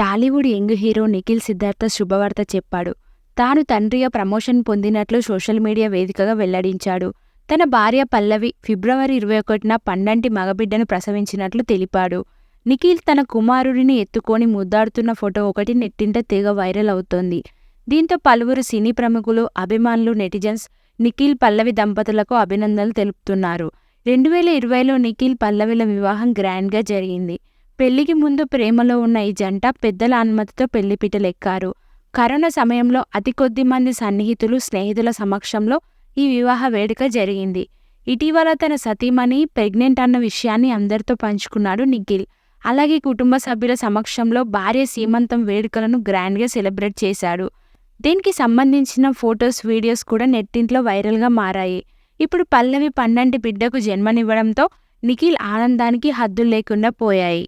Tollywood young hero Nikhil Siddhartha శుభవార్త చెప్పాడు. తాను తండ్రిగా ప్రమోషన్ పొందినట్లు సోషల్ మీడియా వేదికగా వెల్లడించాడు. తన భార్య పల్లవి ఫిబ్రవరి ఇరవై ఒకటిన పండంటి మగబిడ్డను ప్రసవించినట్లు తెలిపాడు. నిఖిల్ తన కుమారుడిని ఎత్తుకొని ముద్దాడుతున్న ఫోటో ఒకటి నెట్టింట తెగ వైరల్ అవుతోంది. దీంతో పలువురు సినీ ప్రముఖులు అభిమానులు నెటిజన్స్ నిఖిల్ పల్లవి దంపతులకు అభినందనలు తెలుపుతున్నారు. రెండు వేల ఇరవైలో నిఖిల్ పల్లవిల వివాహం గ్రాండ్గా జరిగింది. పెళ్ళికి ముందు ప్రేమలో ఉన్న ఈ జంట పెద్దల అనుమతితో పెళ్ళిపీటలెక్కారు కరోనా సమయంలో అతి కొద్ది మంది సన్నిహితులు స్నేహితుల సమక్షంలో ఈ వివాహ వేడుక జరిగింది. ఇటీవల తన సతీమణి ప్రెగ్నెంట్ అన్న విషయాన్ని అందరితో పంచుకున్నాడు నిఖిల్. అలాగే కుటుంబ సభ్యుల సమక్షంలో భార్య సీమంతం వేడుకలను గ్రాండ్గా సెలబ్రేట్ చేశాడు. దీనికి సంబంధించిన ఫొటోస్ వీడియోస్ కూడా నెట్టింట్లో వైరల్గా మారాయి. ఇప్పుడు పల్లవి పన్నెండు బిడ్డకు జన్మనివ్వడంతో నిఖిల్ ఆనందానికి హద్దులు లేకుండా పోయాయి.